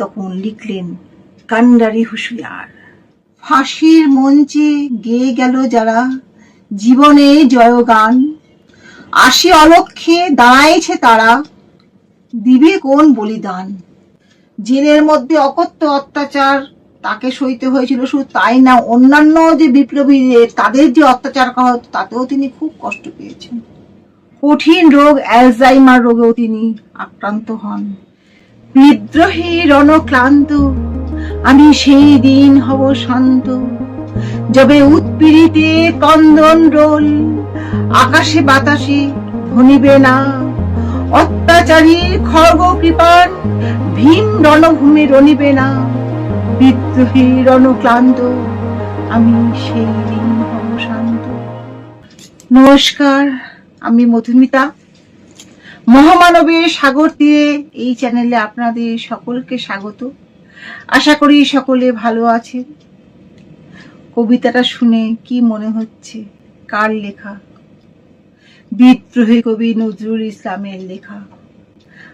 তখন লিখলেন, কান্ডারি হুঁশিয়ার। ফাঁসির মঞ্চে গেয়ে গেল যারা, জীবনে জয়গান। আসি অলক্ষে দাঁড়াইছে তারা, দিবে কোন বলিদান? জেলের মধ্যে অকথ্য অত্যাচার তাকে সইতে হয়েছিল শুধু তাই না, অন্যান্য যে বিপ্লবীদের তাদের যে অত্যাচার করা হতো, তাতেও তিনি খুব কষ্ট পেয়েছেন। কঠিন রোগ, অ্যালজাইমার রোগেও তিনি আক্রান্ত হন। বিদ্রোহী রণক্লান্ত, আমি সেই দিন হব শান্ত। যবে উৎপীড়িতে কন্দন রোল, আকাশে বাতাসে ধনিবে না। অত্যাচারী খর্গ কৃপান ভীম রণভূমি রণিবে না। বিদ্রোহী রণক্লান্ত, আমি সেই দিন হব শান্ত। নমস্কার, আমি মধুমিতা। মহামানবের সাগর দিয়ে এই চ্যানেলে আপনাদের সকলকে স্বাগত। আশা করি সকলে ভালো আছেন। কবিতাটা শুনে কি মনে হচ্ছে? কার লেখা? বিদ্রোহী কবি নজরুল ইসলামের লেখা।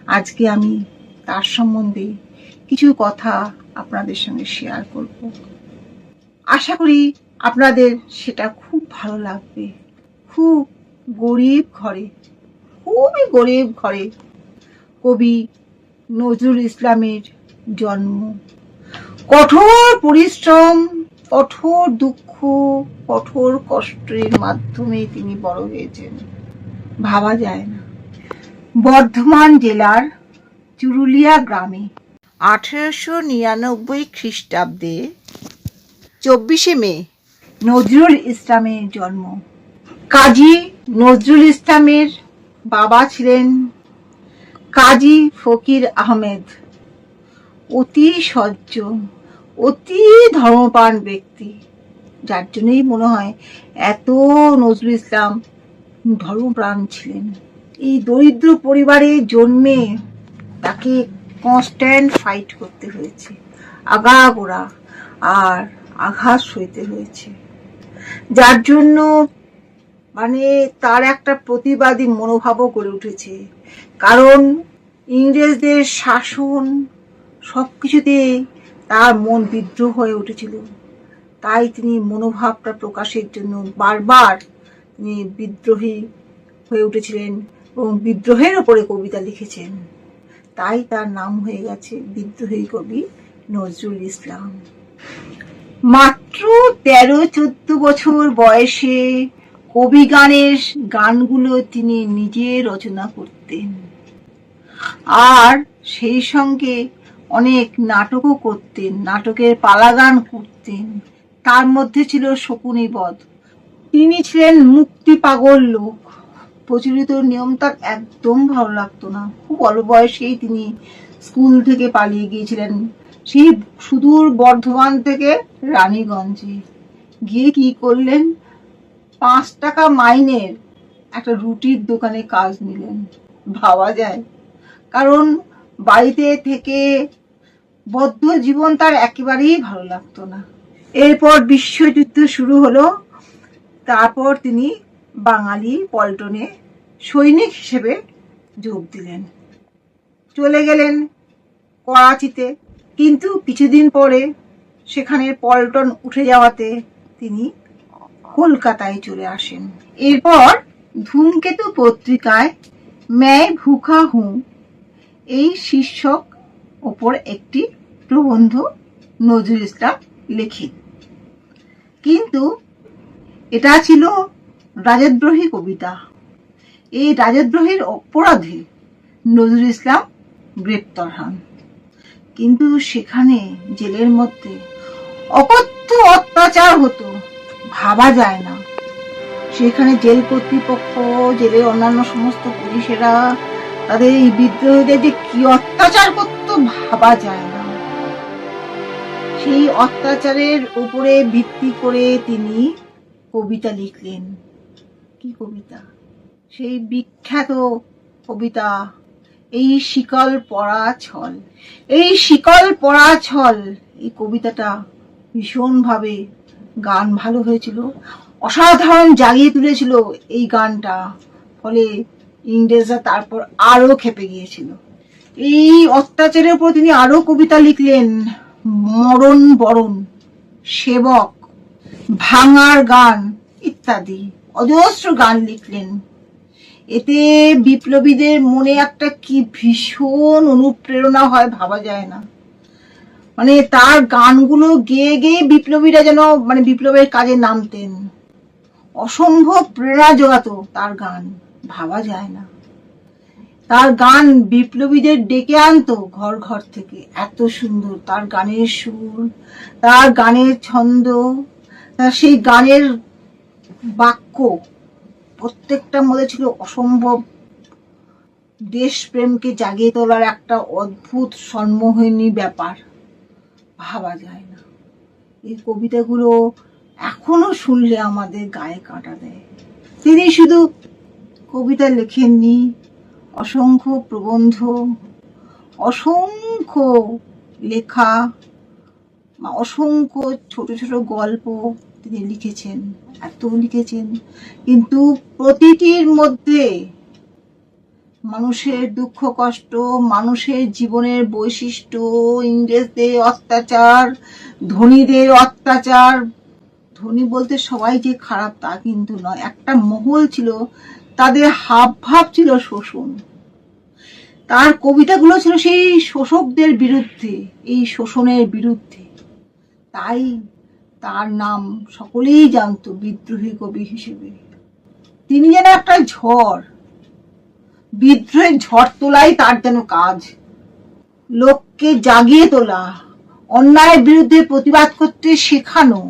আজকে আমি তার সম্বন্ধে কিছু কথা আপনাদের সঙ্গে শেয়ার করব। আশা করি আপনাদের সেটা খুব ভালো লাগবে। খুব গরিব ঘরে খুবই গরিব ঘরে। কবি নজরুল ইসলামের জন্ম। কঠোর পরিশ্রম, কঠোর দুঃখ, কঠোর কষ্টের মাধ্যমে তিনি বড় হয়েছেন। ভাবা যায় না। বর্ধমান জেলার চুরুলিয়া গ্রামে আঠেরোশো নিরানব্বই খ্রিস্টাব্দে চব্বিশে মে নজরুল ইসলামের জন্ম। কাজী নজরুল ইসলামের বাবা ছিলেন কাজী ফকির আহমেদ। অতি সজ্জন অতি ধর্মপ্রাণ ব্যক্তি। যার জন্যই মনে হয় এত নজরুল ইসলাম ধর্মপ্রাণ ছিলেন। এই দরিদ্র পরিবারে জন্মে তাকে কনস্ট্যান্ট ফাইট করতে হয়েছে, আগাগোড়া আর আঘাত সইতে হয়েছে। যার জন্য মানে তার একটা প্রতিবাদী মনোভাবও গড়ে উঠেছে। কারণ ইংরেজদের শাসন সব কিছুতে তার মন বিদ্রোহ হয়ে উঠেছিল। তাই তিনি মনোভাবটা প্রকাশের জন্য বারবার তিনি বিদ্রোহী হয়ে উঠেছিলেন এবং বিদ্রোহের ওপরে কবিতা লিখেছেন। তাই তার নাম হয়ে গেছে বিদ্রোহী কবি নজরুল ইসলাম। মাত্র তেরো চোদ্দ বছর বয়সে কবি গানের গানগুলো তিনি নিজে রচনা করতেন। আর সেই সঙ্গে অনেক নাটকও করতেন, নাটকের পালাগান করতেন। তার মধ্যে ছিল শকুনি বধ। তিনি ছিলেন মুক্তি পাগল লোক। প্রচলিত নিয়ম তার একদম ভালো লাগতো না। খুব অল্প বয়সেই তিনি স্কুল থেকে পালিয়ে গিয়েছিলেন। সেই সুদূর বর্ধমান থেকে রানীগঞ্জে। গিয়ে কি করলেন? পাঁচ টাকা মাইনের একটা রুটির দোকানে কাজ নিলেন। ভাবা যায়। কারণ বাড়িতে থেকে বদ্ধ জীবন তার একেবারেই ভালো লাগতো না। এরপর বিশ্বযুদ্ধ শুরু হলো। তারপর তিনি বাঙালি পল্টনে সৈনিক হিসেবে যোগ দিলেন। চলে গেলেন করাচিতে। কিন্তু কিছুদিন পরে সেখানে পল্টন উঠে যাওয়াতে তিনি কলকাতায় চলে আসেন। এরপর ধূমকেতু পত্রিকায় ম্যায় ভুখা হুঁ, এই শীর্ষক ওপর একটি প্রবন্ধ নজরুল ইসলাম লেখেন। কিন্তু এটা ছিল রাজদ্রোহী কবিতা। এই রাজদ্রোহীর অপরাধে নজরুল ইসলাম গ্রেপ্তার হন। কিন্তু সেখানে জেলের মধ্যে অকথ্য অত্যাচার হতো। ভাবা যায় না। সেখানে জেল কর্তৃপক্ষ, জেলের অন্যান্য সমস্ত পুলিশেরা তাদের এই বিদ্রোহীদের যে কি অত্যাচার করতো ভাবা যায় না। সেই অত্যাচারের উপরে ভিত্তি করে তিনি কবিতা লিখলেন। কি কবিতা? সেই বিখ্যাত কবিতা, এই শিকল পড়া ছল। এই শিকল পড়া ছল, এই কবিতাটা ভীষণভাবে গান ভালো হয়েছিল। অসাধারণ জাগিয়ে তুলেছিল এই গানটা। ফলে ইংরেজরা তারপর আরও খেপে গিয়েছিল। এই অত্যাচারের উপর তিনি আরও কবিতা লিখলেন, মরণ বরণ, সেবক, ভাঙার গান ইত্যাদি। অজস্র গান লিখলেন। এতে বিপ্লবীদের মনে একটা কি ভীষণ অনুপ্রেরণা হয় ভাবা যায় না। মানে তার গানগুলো গেয়ে গেয়ে বিপ্লবীরা যেন মানে বিপ্লবের কাজে নামতেন। অসম্ভব প্রেরণা জোগাতো তার গান, ভাবা যায় না। তার গান বিপ্লবীদের ডেকে আনতো ঘর ঘর থেকে, এত সুন্দর তার গানের সুর, তার গানের ছন্দ, তার সেই গানের বাক্য প্রত্যেকটার মধ্যে ছিল অসম্ভব। দেশপ্রেমকে জাগিয়ে তোলার একটা অদ্ভুত, সম্মোহিনী ব্যাপার। ভাবা যায় না। এই কবিতাগুলো এখনও শুনলে আমাদের গায়ে কাটা দেয়। তিনি শুধু কবিতা লেখেননি, অসংখ্য প্রবন্ধ, অসংখ্য লেখা অসংখ্য ছোট ছোট গল্প তিনি লিখেছেন, এত লিখেছেন। কিন্তু প্রতিটির মধ্যে মানুষের দুঃখ, কষ্ট, মানুষের জীবনের বৈশিষ্ট্য, ইংরেজদের অত্যাচার, ধনীদের অত্যাচার। ধনী বলতে সবাই যে খারাপ তা কিন্তু নয়। একটা মহল ছিল, তাদের হাব ভাব ছিল শোষণ। তার কবিতাগুলো ছিল সেই শোষকদের বিরুদ্ধে, এই শোষণের বিরুদ্ধে। তাই তার নাম সকলেই জানতো বিদ্রোহী কবি হিসেবে। তিনি যেন একটা ঝড় বিদ্রোহের ঝড় তোলাই তার যেন কাজ। লোককে জাগিয়ে তোলা, অন্যায়ের বিরুদ্ধে প্রতিবাদ করতে শেখানো,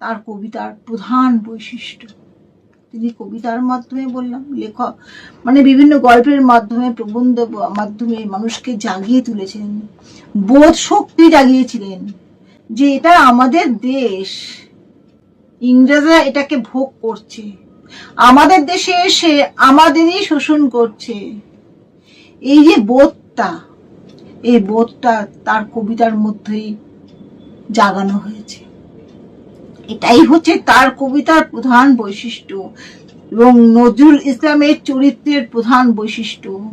তার কবিতার প্রধান বৈশিষ্ট্য। তিনি কবিতার মাধ্যমে বললাম, লেখক মানে বিভিন্ন গল্পের মাধ্যমে, প্রবন্ধ মাধ্যমে মানুষকে জাগিয়ে তুলেছেন বোধ শক্তি জাগিয়েছিলেন যে এটা আমাদের দেশ। ইংরেজরা এটাকে ভোগ করছে। আমাদের দেশে এসে আমাদেরই শোষণ করছে। এই যে বোধটা, এই বোধটা তার কবিতার মধ্যেই জাগানো হয়েছে। এটাই হচ্ছে তার কবিতার প্রধান বৈশিষ্ট্য এবং নজরুল ইসলামের চরিত্রের প্রধান বৈশিষ্ট্য।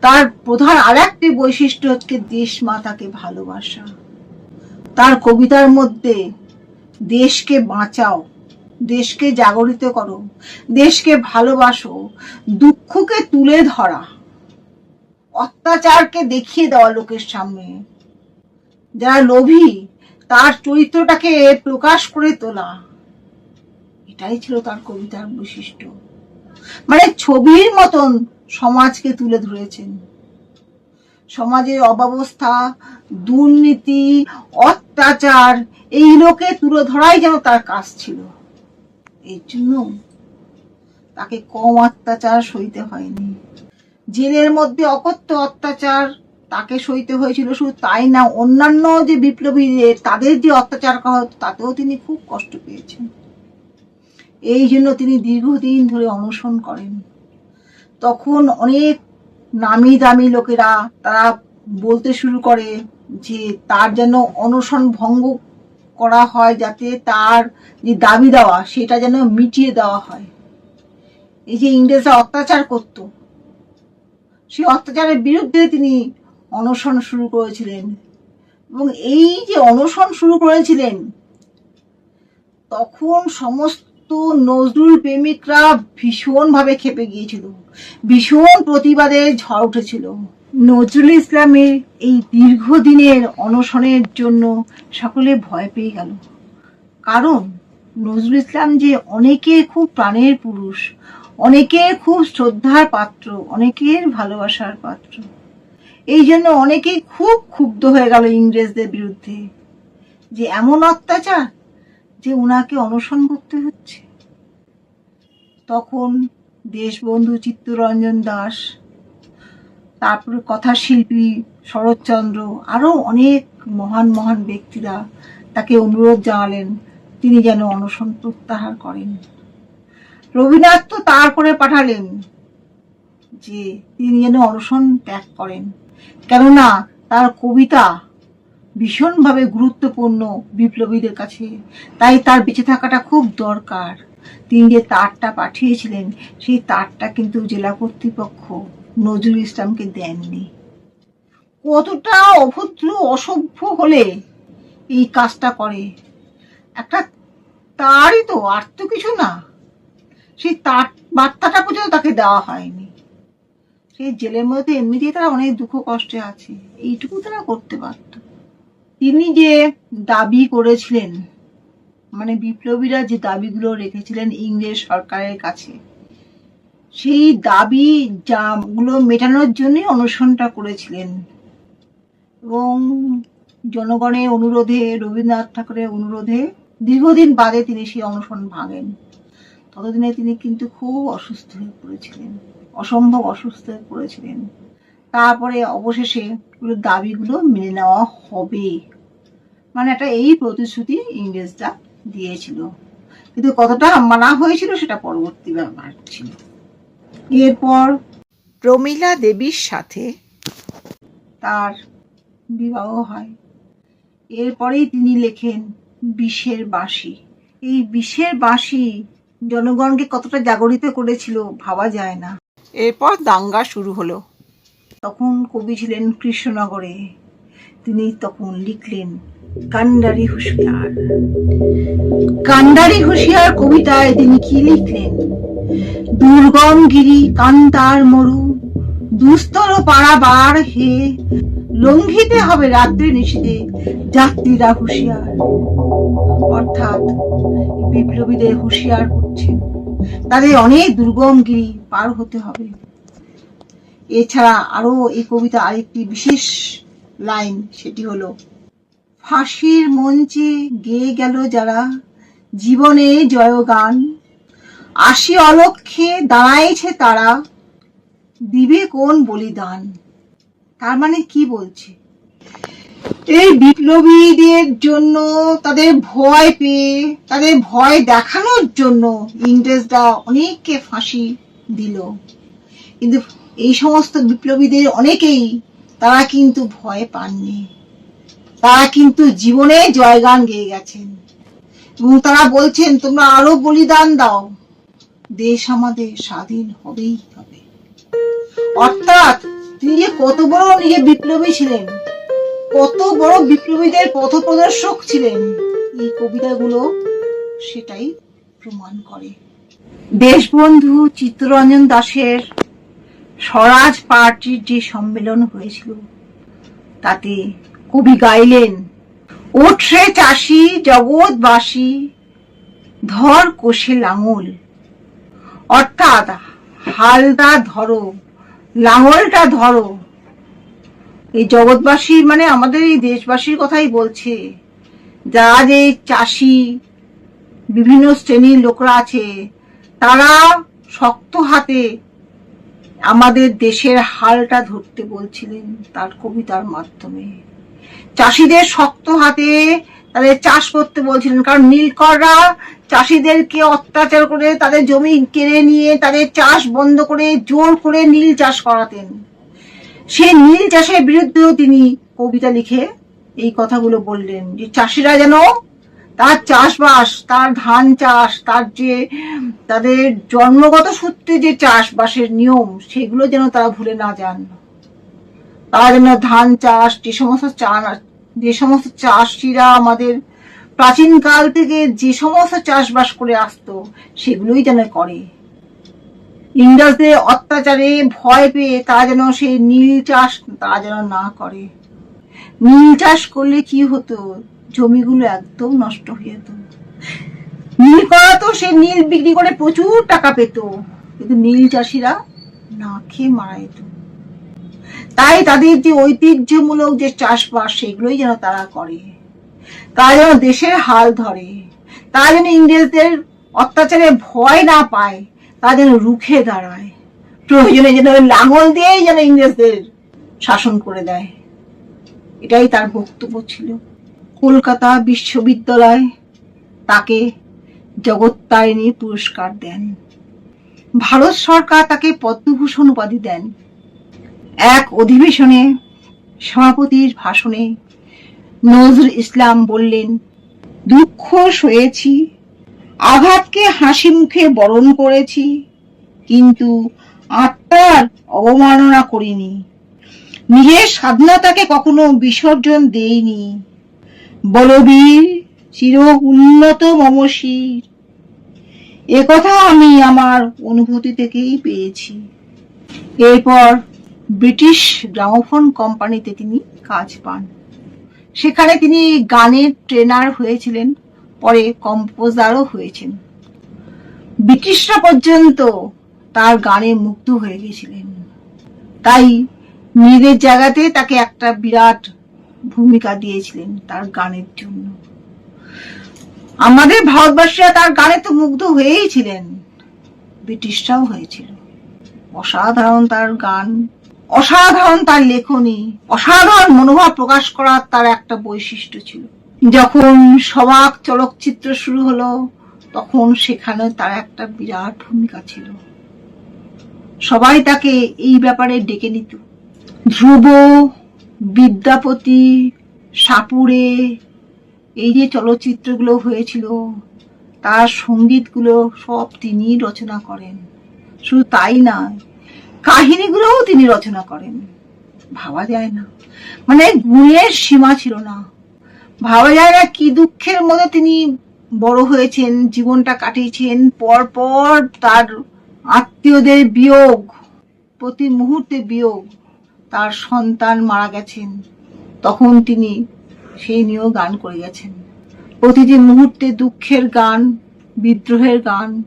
তার প্রধান আর একটি বৈশিষ্ট্য হচ্ছে দেশ মাতাকে ভালোবাসা। তার কবিতার মধ্যে দেশকে বাঁচাও দেশকে জাগরিত করো, দেশকে ভালোবাসো, দুঃখকে তুলে ধরা, অত্যাচারকে দেখিয়ে দেওয়া লোকের সামনে। যারা লোভী, তার চরিত্রটাকে প্রকাশ করে তোলা। এটাই ছিল তার কবিতার বৈশিষ্ট্য। মানে ছবির মতন সমাজকে তুলে ধরেছেন। সমাজের অব্যবস্থা দুর্নীতি, অত্যাচার, এই লোকে তুলে ধরাই যেন তার কাজ ছিল। এই জন্য তাকে কম অত্যাচার সইতে হয়নি। জেলের মধ্যে অকথ্য অত্যাচার তাকে সইতে হয়েছিল, শুধু তাই না, অন্যান্য যে বিপ্লবীদের তাদের যে অত্যাচার করা হতো, তাতেও তিনি খুব কষ্ট পেয়েছেন। এই জন্য তিনি দীর্ঘদিন ধরে অনশন করেন। তখন অনেক নামি দামি লোকেরা তারা বলতে শুরু করে যে তার যেন অনশন ভঙ্গ করা হয় যাতে তার যে দাবি দেওয়া, সেটা যেন মিটিয়ে দেওয়া হয়। এই যে ইংরেজরা অত্যাচার করত, সেই অত্যাচারের বিরুদ্ধে তিনি অনশন শুরু করেছিলেন। এবং এই যে অনশন শুরু করেছিলেন, তখন সমস্ত নজরুল প্রেমিকরা ভীষণভাবে খেপে গিয়েছিল। ভীষণ প্রতিবাদে ঝড় উঠেছিল। নজরুল ইসলামের এই দীর্ঘদিনের অনশনের জন্য সকলে ভয় পেয়ে গেল। কারণ নজরুল ইসলাম যে অনেকের খুব প্রাণের পুরুষ অনেকের খুব শ্রদ্ধার পাত্র, অনেকের ভালোবাসার পাত্র। এই জন্য অনেকেই খুব ক্ষুব্ধ হয়ে গেল ইংরেজদের বিরুদ্ধে যে এমন অত্যাচার যে ওনাকে অনশন করতে হচ্ছে। তখন দেশবন্ধু চিত্তরঞ্জন দাস তারপরে কথা শিল্পী শরৎচন্দ্র আরও অনেক মহান মহান ব্যক্তিরা তাকে অনুরোধ জানালেন, তিনি যেন অনশন প্রত্যাহার করেন। রবীন্দ্রনাথ তো তার করে পাঠালেন যে তিনি যেন অনশন ত্যাগ করেন। কেননা তার কবিতা ভীষণভাবে গুরুত্বপূর্ণ বিপ্লবীদের কাছে, তাই তার বেঁচে থাকাটা খুব দরকার। তিনি যে তারটা পাঠিয়েছিলেন, সেই তারটা কিন্তু জেলা কর্তৃপক্ষ নজরুল ইসলামকে দেননি। কতটা অভদ্র, অসভ্য হলে এই কাজটা করে। একটা তারই তো, আর তো কিছু না। সেই তার বার্তাটা পর্যন্ত তাকে দেওয়া হয়নি। সেই জেলের মধ্যে এমনিতেই তারা অনেক দুঃখ কষ্টে আছে। এইটুকু তারা করতে পারত। তিনি যে দাবি করেছিলেন মানে বিপ্লবীরা যে দাবিগুলো রেখেছিলেন ইংরেজ সরকারের কাছে সেই দাবি যাগুলো মেটানোর জন্যই অনশনটা করেছিলেন। এবং জনগণের অনুরোধে, রবীন্দ্রনাথ ঠাকুরের অনুরোধে দীর্ঘদিন বাদে তিনি সেই অনশন ভাঙেন। ততদিনে তিনি কিন্তু খুব অসুস্থ হয়ে পড়েছিলেন, অসম্ভব অসুস্থ হয়ে পড়েছিলেন। তারপরে অবশেষে দাবিগুলো মেনে নেওয়া হবে। মানে একটা এই প্রতিশ্রুতি ইংরেজরা দিয়েছিল। কিন্তু কতটা মানা হয়েছিল সেটা পরবর্তী ব্যাপার ছিল। এরপর প্রমীলা দেবীর সাথে তার বিবাহ হয়। এরপরেই তিনি লেখেন বিষের বাঁশি। এই বিষের বাঁশি জনগণকে কতটা জাগরিত করেছিল ভাবা যায় না। এরপর দাঙ্গা শুরু হলো। তখন কবি ছিলেন কৃষ্ণনগরে। তিনি তখন লিখলেন কান্ডারি হুঁশিয়ার। কান্ডারি হুঁশিয়ার কবিতায় তিনি কি লিখলেন? দুর্গম গিরি কান্তার মরু, দুস্তর পাড়াবার হে। লঙ্ঘিতে হবে রাত্রি নিশীতে যাত্রীরা হুঁশিয়ার। অর্থাৎ বিপ্লবীদের হুঁশিয়ার করছেন। তাদের অনেক দুর্গম গিরি পার হতে হবে। এছাড়া আরও এই কবিতা আরেকটি বিশেষ লাইন, সেটি হলো ফাঁসির মঞ্চে গেয়ে গেল যারা জীবনে জয়গান। আসি অলক্ষে দাঁড়াইছে তারা, দিবে কোন বলিদান? তার মানে কি বলছে? এই বিপ্লবীদের জন্য, তাদের ভয় পেয়ে, তাদের ভয় দেখানোর জন্য ইংরেজরা অনেককে ফাঁসি দিল। কিন্তু এই সমস্ত বিপ্লবীদের অনেকেই তারা কিন্তু ভয় পাননি। তারা কিন্তু জীবনে জয়গান গেয়ে গেছেন। এবং তারা বলছেন, তোমরা আরও বলিদান দাও। দেশ আমাদের স্বাধীন হবেই হবে। অর্থাৎ তিনি যে কত বড় নিজে বিপ্লবী ছিলেন, কত বড় বিপ্লবীদের পথপ্রদর্শক ছিলেন, এই কবিতাগুলো সেটাই প্রমাণ করে। দেশবন্ধু চিত্তরঞ্জন দাসের স্বরাজ পার্টির যে সম্মেলন হয়েছিল, তাতে কবি গাইলেন ওঠরে চাষি জগৎবাসী, ধর কোষে লাঙল। অর্থাৎ, হালদা ধরো, লাঙলটা ধরো। এই জগৎবাসী মানে আমাদের এই দেশবাসীর কথাই বলছে যারা যে চাষি, বিভিন্ন শ্রেণির লোকরা আছে, তারা শক্ত হাতে আমাদের দেশের হালটা ধরতে বলছিলেন তার কবিতার মাধ্যমে। চাষিদের শক্ত হাতে তাদের চাষ করতে বলছিলেন। কারণ নীলকররা চাষিদেরকে অত্যাচার করে তাদের জমি কেড়ে নিয়ে তাদের চাষ বন্ধ করে জোর করে নীল চাষ করাতেন। সেই নীল চাষের বিরুদ্ধেও তিনি কবিতা লিখে এই কথাগুলো বললেন যে, চাষিরা যেন তার চাষবাস, তার ধান চাষ, তার যে তাদের জন্মগত সূত্রে যে চাষবাসের নিয়ম, সেগুলো যেন তারা ভুলে না যান। তারা যেন ধান চাষ, যে সমস্ত যে সমস্ত চাষিরা আমাদের প্রাচীন কাল থেকে যে সমস্ত চাষবাস করে আসতো, সেগুলোই যেন করে। ইংরেজদের অত্যাচারে ভয় পেয়ে তারা যেন সেই নীল চাষ তারা যেন না করে। নীল চাষ করলে কি হতো? জমিগুলো একদম নষ্ট হয়ে যেত। নীল করা তো সে নীল বিক্রি করে প্রচুর টাকা পেত, কিন্তু নীল চাষিরা না খেয়ে মারা যেত। তাই তাদের যে ঐতিহ্যমূলক যে চাষবাস, সেগুলোই যেন তারা করে। তারা যেন দেশের হাল ধরে। তারা যেন ইংরেজদের অত্যাচারে ভয় না পায়, তারা যেন রুখে দাঁড়ায়। প্রয়োজনে যেন লাঙল দিয়েই যেন ইংরেজদের শাসন করে দেয়। এটাই তার বক্তব্য ছিল। কলকাতা বিশ্ববিদ্যালয় তাকে জগত্তারিণী পুরস্কার দেন। ভারত সরকার তাকে পদ্মভূষণ উপাধি দেন। এক অধিবেশনে সভাপতির ভাষণে নজরুল ইসলাম বললেন, দুঃখ সয়েছি, আঘাতকে হাসি মুখে বরণ করেছি, কিন্তু আত্মার অবমাননা করিনি। নিজের স্বাধীনতাকে কখনো বিসর্জন দেইনি। বলবীর চির উন্নত মমশির। একথা আমি আমার অনুভূতি থেকেই পেয়েছি। এরপর ব্রিটিশ গ্রামোফোন কোম্পানিতে তিনি কাজ পান। সেখানে তিনি গানের ট্রেনার হয়েছিলেন, পরে কম্পোজারও হয়েছেন। ব্রিটিশরা পর্যন্ত তার গানে মুগ্ধ হয়ে গেছিলেন। তাই নিজের জায়গাতে তাকে একটা বিরাট ভূমিকা দিয়েছিলেন তার গানের জন্য। আমাদের ভারতবাসীরা তার গানে তো মুগ্ধ হয়েই ছিলেন। ব্রিটিশরাও হয়েছিল। অসাধারণ তার গান অসাধারণ তার লেখনী, অসাধারণ মনোভাব প্রকাশ করার তার একটা বৈশিষ্ট্য ছিল। যখন সবাক চলচ্চিত্র শুরু হলো, তখন সেখানে তার একটা বিরাট ভূমিকা ছিল। সবাই তাকে এই ব্যাপারে ডেকে নিত। ধ্রুব, বিদ্যাপতি সাপুরে এই যে চলচ্চিত্রগুলো হয়েছিল, তার সঙ্গীতগুলো সব তিনি রচনা করেন। শুধু তাই নয় কাহিনীগুলোও তিনি রচনা করেন। ভাবা যায় না। মানে গুণের সীমা ছিল না। ভাবা যায় না কি দুঃখের মধ্যে তিনি বড় হয়েছেন, জীবনটা কাটিয়েছেন পর পর তার আত্মীয়দের বিয়োগ, প্রতি মুহূর্তে বিয়োগ, তার সন্তান মারা গেছেন, তখন তিনি সেই নিয়েও গান করে গেছেন। প্রতিটি মুহূর্তে দুঃখের গান, বিদ্রোহের গান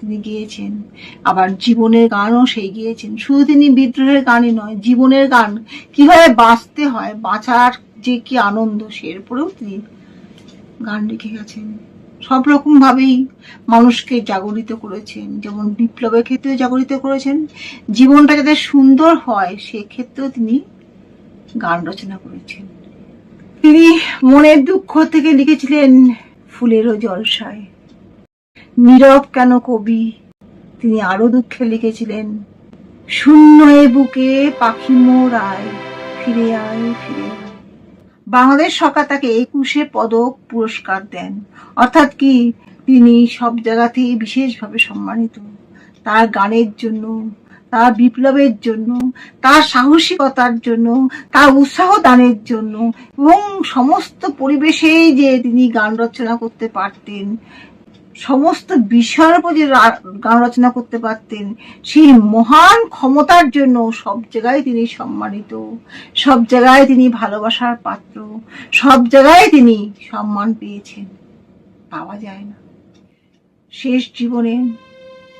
তিনি গেয়েছেন। আবার জীবনের গানও সেই গিয়েছেন। শুধু তিনি বিদ্রোহের গানই নয়, জীবনের গান কীভাবে বাঁচতে হয়, বাঁচার যে কি আনন্দ, সের উপরেও তিনি গান রেখে গেছেন। সব রকম ভাবেই মানুষকে জাগরিত করেছেন। যেমন বিপ্লবের ক্ষেত্রেও জাগরিত করেছেন। জীবনটা যাতে সুন্দর হয়, সেক্ষেত্রেও তিনি গান রচনা করেছেন। তিনি মনের দুঃখ থেকে লিখেছিলেন ফুলেরও জলসায়। নীরব কেন কবি? তিনি আরও দুঃখে লিখেছিলেন শূন্য এ বুকে পাখি মোর আয়, ফিরে আয়। ফিরে বাংলাদেশ সরকার তাকে একুশে পদক পুরস্কার দেন। অর্থাৎ কি, তিনি সব জায়গাতেই বিশেষভাবে সম্মানিত। তার গানের জন্য, তার বিপ্লবের জন্য, তার সাহসিকতার জন্য, তার উৎসাহ দানের জন্য এবং সমস্ত পরিবেশেই যে তিনি গান রচনা করতে পারতেন সমস্ত বিষয়ের উপর যে গান রচনা করতে পারতেন, সেই মহান ক্ষমতার জন্য সব জায়গায় তিনি সম্মানিত। সব জায়গায় তিনি ভালোবাসার পাত্র। সব জায়গায় তিনি সম্মান পেয়েছেন। পাওয়া যায় না। শেষ জীবনে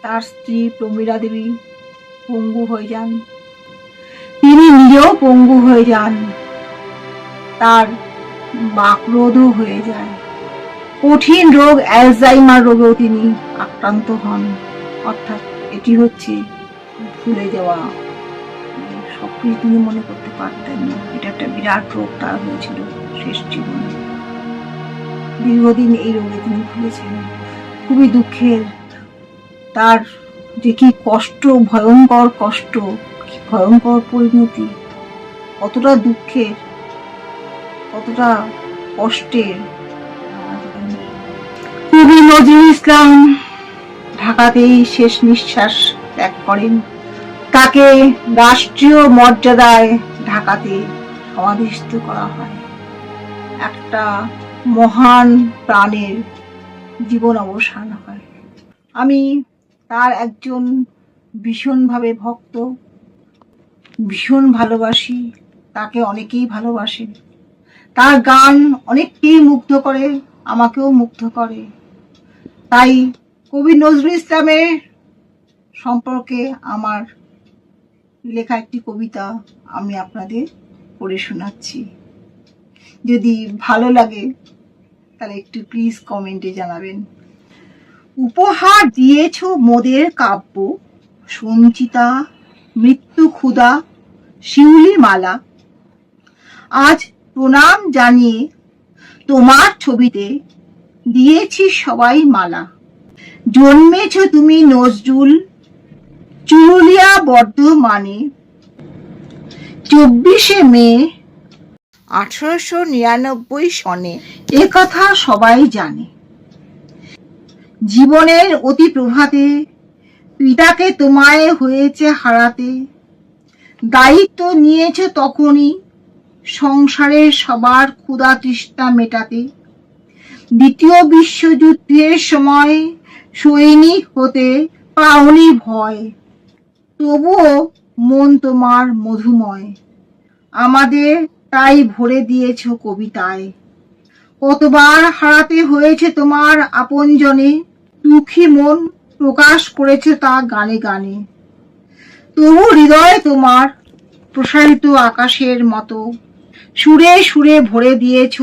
তার স্ত্রী প্রমীলা দেবী পঙ্গু হয়ে যান। তিনি নিজেও পঙ্গু হয়ে যান। তার বাক্রোধও হয়ে যায়। কঠিন রোগ অ্যালজাইমার রোগেও তিনি আক্রান্ত হন। অর্থাৎ এটি হচ্ছে ভুলে যাওয়া। সবকিছু তিনি মনে করতে পারতেন না। এটা একটা বিরাট রোগ তার হয়েছিল শেষ জীবনে। দীর্ঘদিন এই রোগে তিনি ভুলেছেন খুবই দুঃখের। তার যে কি কষ্ট, ভয়ঙ্কর কষ্ট ভয়ঙ্কর পরিণতি, কতটা দুঃখের, কতটা কষ্টের কবি নজরুল ইসলাম ঢাকাতেই শেষ নিঃশ্বাস ত্যাগ করেন। তাকে রাষ্ট্রীয় মর্যাদায় ঢাকাতে সমাধিস্থ করা হয়। একটা মহান প্রাণের জীবন অবসান হয়। আমি তার একজন ভীষণভাবে ভক্ত, ভীষণ ভালোবাসি, তাকে অনেকেই ভালোবাসে তার গান অনেককেই মুগ্ধ করে, আমাকেও মুগ্ধ করে। তাই কবি নজরুল ইসলামের সম্পর্কে আমার লেখা একটি কবিতা আমি আপনাদের পড়ে শোনাচ্ছি। যদি ভালো লাগে, তাহলে একটু প্লিজ কমেন্টে জানাবেন। উপহার দিয়েছ মোদের কাব্য, সঞ্চিতা, মৃত্যু ক্ষুদা শিউলি মালা। আজ প্রণাম জানিয়ে তোমার ছবিতে দিয়েছি সবাই মালা। জন্মেছ তুমি নজরুল, চুরুলিয়া বর্ধমানে। চব্বিশে মে আঠারোশো নিরানব্বই সনে এ কথা সবাই জানে। জীবনের অতি প্রভাতে পিতাকে তোমায় হয়েছে হারাতে। দায়িত্ব নিয়েছে তখনই সংসারের সবার ক্ষুধা তৃষ্ণা মেটাতে। দ্বিতীয় বিশ্বযুদ্ধের সময় সৈনিক হতে পাওনি ভয়। তবুও মন তোমার মধুময়। আমাদের তাই ভরে দিয়েছ কবিতায়। কতবার হারাতে হয়েছে তোমার আপনজনে, দুঃখী মন প্রকাশ করেছে তা গানে গানে। তবু হৃদয় তোমার প্রসারিত আকাশের মতো, সুরে সুরে ভরে দিয়েছ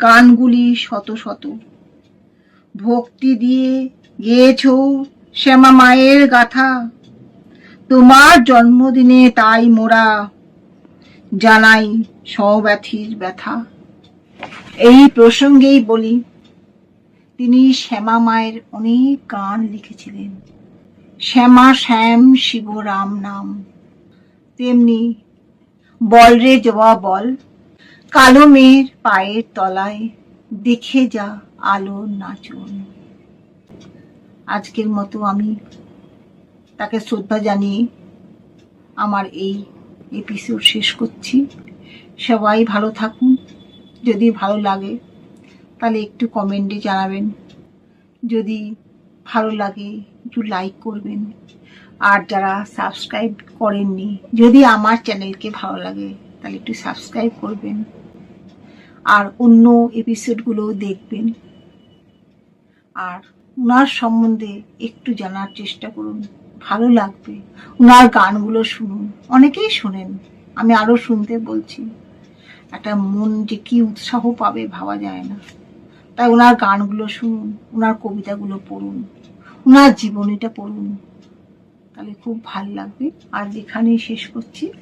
গানগুলি শত শত। ভক্তি দিয়ে গেয়েছ শ্যামা মায়ের গাথা। তোমার জন্মদিনে তাই মোরা জানাই সমব্যথির ব্যথা। এই প্রসঙ্গেই বলি, তিনি শ্যামা মায়ের অনেক গান লিখেছিলেন। শ্যামা শ্যাম শিব রাম নাম। তেমনি বল রে জবা বল কালো মেয়ের পায়ের তলায় দেখে যা আলো নাচন। আজকের মতো আমি তাকে শ্রদ্ধা জানিয়ে আমার এই এপিসোড শেষ করছি। সবাই ভালো থাকুন। যদি ভালো লাগে, তাহলে একটু কমেন্টে জানাবেন। যদি ভালো লাগে, একটু লাইক করবেন। আর যারা সাবস্ক্রাইব করেননি, যদি আমার চ্যানেলকে ভালো লাগে, তাহলে একটু সাবস্ক্রাইব করবেন। আর অন্য এপিসোডগুলোও দেখবেন। আর ওনার সম্বন্ধে একটু জানার চেষ্টা করুন, ভালো লাগবে। ওনার গানগুলো শুনুন, অনেকেই শোনেন, আমি আরও শুনতে বলছি। একটা মন যে কি উৎসাহ পাবে ভাবা যায় না। তাই ওনার গানগুলো শুনুন ওনার কবিতাগুলো পড়ুন ওনার জীবনীটা পড়ুন। তাহলে খুব ভালো লাগবে। আর এখানেই শেষ করছি।